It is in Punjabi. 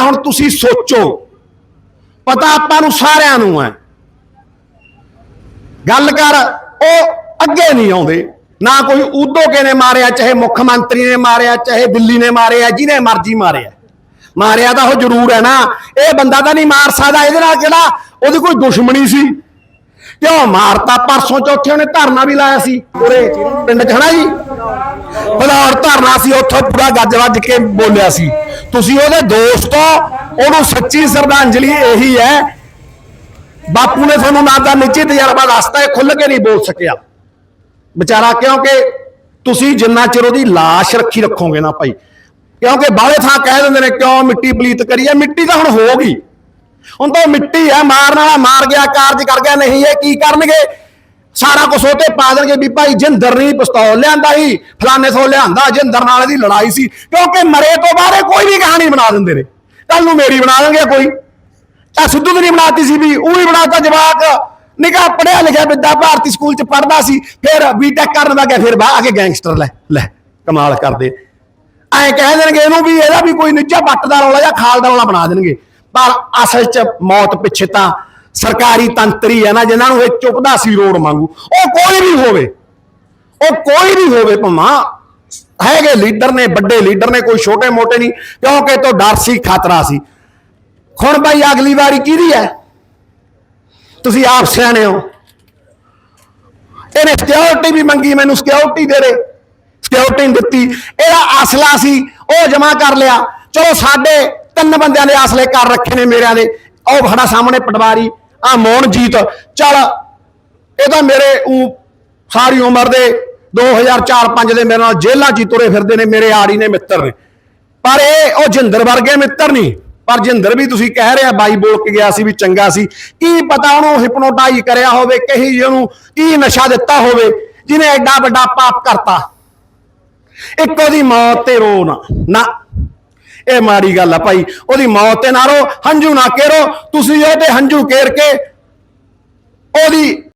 ਹੁਣ ਤੁਸੀਂ ਸੋਚੋ। ਪਤਾ ਆਪਾਂ ਨੂੰ ਸਾਰਿਆਂ ਨੂੰ ਹੈ। ਗੱਲ ਕਰ, ਉਹ ਅੱਗੇ ਨਹੀਂ ਆਉਂਦੇ। ਨਾ ਕੋਈ ਉਦੋਕੇ ਨੇ ਮਾਰਿਆ, ਚਾਹੇ ਮੁੱਖ ਮੰਤਰੀ ਨੇ ਮਾਰਿਆ, ਚਾਹੇ ਦਿੱਲੀ ਨੇ ਮਾਰਿਆ, ਜਿਹਨੇ ਮਰਜ਼ੀ ਮਾਰਿਆ। ਮਾਰਿਆ ਤਾਂ ਉਹ ਜ਼ਰੂਰ ਹੈ ਨਾ। ਇਹ ਬੰਦਾ ਤਾਂ ਨਹੀਂ ਮਾਰ ਸਕਦਾ। ਇਹਦੇ ਨਾਲ ਕਿਹੜਾ? ਉਹਦੀ ਕੋਈ ਦੁਸ਼ਮਣੀ ਸੀ। ਕਿਉਂ? ਮਾਰਤਾ ਪਰਸੋਂ ਚੌਥੇ ਉਹਨੇ ਧਰਨਾ ਵੀ ਲਾਇਆ ਸੀ। ਉਰੇ ਪਿੰਡ ਚ ਹਨਾ ਜੀ? ਬਲੌਰ ਧਰਨਾ ਸੀ, ਉੱਥੋਂ ਪੂਰਾ ਗੱਜ ਵੱਜ ਕੇ ਬੋਲਿਆ ਸੀ। ਤੁਸੀਂ ਉਹਦੇ ਦੋਸਤ ਹੋ, ਉਹਨੂੰ ਸੱਚੀ ਸ਼ਰਧਾਂਜਲੀ ਇਹੀ ਹੈ। ਬਾਪੂ ਨੇ ਤੁਹਾਨੂੰ ਨਾ ਦਾ ਨਿੱਜੀ ਤਜਰਬਾ ਦੱਸਤਾ, ਇਹ ਖੁੱਲ ਕੇ ਨਹੀਂ ਬੋਲ ਸਕਿਆ। ਵਿਚਾਰਾ, ਕਿਉਂਕਿ ਤੁਸੀਂ ਜਿੰਨਾ ਚਿਰ ਉਹਦੀ ਲਾਸ਼ ਰੱਖੀ ਰੱਖੋਗੇ ਨਾ ਭਾਈ, ਕਿਉਂਕਿ ਬਾਹਲੇ ਥਾਂ ਕਹਿ ਦਿੰਦੇ ਨੇ, ਕਿਉਂ ਮਿੱਟੀ ਪਲੀਤ ਕਰੀਏ ਮਿੱਟੀ ਤਾਂ ਹੁਣ ਹੋ ਗਈ। ਹੁਣ ਤਾਂ ਉਹ ਮਿੱਟੀ ਹੈ, ਮਾਰਨ ਵਾਲਾ ਮਾਰ ਗਿਆ, ਕਾਰਜ ਕਰ ਗਿਆ, ਨਹੀਂ, ਇਹ ਕੀ ਕਰਨਗੇ? ਸਾਰਾ ਕੁਝ ਉਹ ਪਾ ਦੇਣਗੇ ਵੀ ਭਾਈ ਜਿੰਦਰ ਨਹੀਂ ਪਿਸਤੌਲ ਲਿਆਂਦਾ ਸੀ, ਫਲਾਣੇ ਤੋਂ ਲਿਆਂਦਾ, ਜਿੰਦਰ ਨਾਲ ਇਹਦੀ ਲੜਾਈ ਸੀ, ਕਿਉਂਕਿ ਮਰੇ ਤੋਂ ਬਾਅਦ ਕੋਈ ਵੀ ਕਹਾਣੀ ਬਣਾ ਦਿੰਦੇ ਨੇ। ਕੱਲ ਨੂੰ ਮੇਰੀ ਬਣਾ ਦੇਣਗੇ ਕੋਈ। ਤਾਂ ਸਿੱਧੂ ਦੀ ਨਹੀਂ ਬਣਾਤੀ ਸੀ ਵੀ, ਉਹ ਵੀ ਬਣਾਤਾ ਜਵਾਕ। ਨਿਕਾ ਪੜਿਆ ਲਿਖਿਆ ਬਿੱਦਾ ਭਾਰਤੀ ਸਕੂਲ ਚ ਪੜਦਾ ਸੀ, ਫਿਰ ਬੀਟੈਕ ਕਰਨ ਲੱਗਾ, ਫਿਰ ਬਾਹਰ ਆ ਕੇ ਗੈਂਗਸਟਰ ਲੈ ਲੈ, ਕਮਾਲ ਕਰਦੇ। ਐਂ ਕਹਿ ਦੇਣਗੇ ਇਹਨੂੰ ਵੀ ਇਹਦਾ ਵੀ ਕੋਈ ਨਿੱਜਾ ਬੱਟ ਦਾ ਰੌਲਾ ਜਾਂ ਖਾਲ ਦਾ ਰੌਲਾ ਬਣਾ ਦੇਣਗੇ। ਪਰ ਅਸਲ ਚ ਮੌਤ ਪਿੱਛੇ ਤਾਂ ਸਰਕਾਰੀ ਤੰਤਰੀ ਹੈ ਨਾ, ਜਿਨ੍ਹਾਂ ਨੂੰ ਇਹ ਚੁੱਪਦਾ ਸੀ ਰੋਡ ਵਾਂਗੂ। ਉਹ ਕੋਈ ਵੀ ਹੋਵੇ, ਉਹ ਕੋਈ ਵੀ ਹੋਵੇ ਭਮਾ, ਹੈਗੇ ਲੀਡਰ ਨੇ, ਵੱਡੇ ਲੀਡਰ ਨੇ, ਕੋਈ ਛੋਟੇ ਮੋਟੇ ਨਹੀਂ, ਕਿਉਂਕਿ ਤੋਂ ਡਰ ਸੀ, ਖਤਰਾ ਸੀ। ਹੁਣ ਬਾਈ ਅਗਲੀ ਵਾਰੀ ਕਿਹਦੀ ਹੈ? ਤੁਸੀਂ ਆਪ ਸਿਆਣੇ ਹੋ। ਇਹਨੇ ਸਿਕਿਉਰਿਟੀ ਵੀ ਮੰਗੀ, ਮੈਨੂੰ ਸਿਕਿਉਰਿਟੀ ਦੇ ਦੇ। ਸਿਕਿਉਰਿਟੀ ਦਿੱਤੀ। ਇਹਦਾ ਅਸਲਾ ਸੀ, ਉਹ ਜਮਾ ਕਰ ਲਿਆ। ਚਲੋ ਸਾਡੇ ਤਿੰਨ ਬੰਦਿਆਂ ਦੇ ਅਸਲੇ ਕਰ ਰੱਖੇ ਨੇ ਮੇਰਿਆਂ ਦੇ। ਉਹ ਸਾਡਾ ਸਾਹਮਣੇ ਪਟਵਾਰੀ ਆ ਮੋਹਨਜੀਤ ਚੱਲ, ਇਹ ਤਾਂ ਮੇਰੇ ਉਹ ਸਾਰੀ ਉਮਰ ਦੇ 2004-5 ਦੇ ਮੇਰੇ ਨਾਲ ਜੇਲ੍ਹਾਂ 'ਚ ਤੁਰੇ ਫਿਰਦੇ ਨੇ, ਮੇਰੇ ਆੜੀ ਨੇ ਮਿੱਤਰ ਨੇ। ਪਰ ਇਹ ਉਹ ਜਿੰਦਰ ਵਰਗੇ ਮਿੱਤਰ ਨਹੀਂ। ਪਰ ਜਿੰਦਰ ਵੀ ਤੁਸੀਂ ਕਹਿ ਰਿਹਾ ਬਾਈ ਬੋਲ ਕੇ ਗਿਆ ਸੀ ਵੀ ਚੰਗਾ ਸੀ। ਕੀ ਪਤਾ ਉਹਨੂੰ ਹਿਪਨੋਟਾਈਜ਼ ਕਰਿਆ ਹੋਵੇ, ਕਹੀ ਜਿਹਨੂੰ ਕੀ ਨਸ਼ਾ ਦਿੱਤਾ ਹੋਵੇ, ਜਿਹਨੇ ਐਡਾ ਵੱਡਾ ਪਾਪ ਕਰਤਾ। ਇੱਕ ਉਹਦੀ ਮੌਤ ਤੇ ਰੋ ਨਾ ਇਹ ਮਾੜੀ ਗੱਲ ਆ ਭਾਈ। ਉਹਦੀ ਮੌਤ ਤੇ ਨਾ ਰੋ, ਹੰਝੂ ਨਾ ਕੇਰੋ। ਤੁਸੀਂ ਇਹ ਤੇ ਹੰਝੂ ਕੇਰ ਕੇ ਉਹਦੀ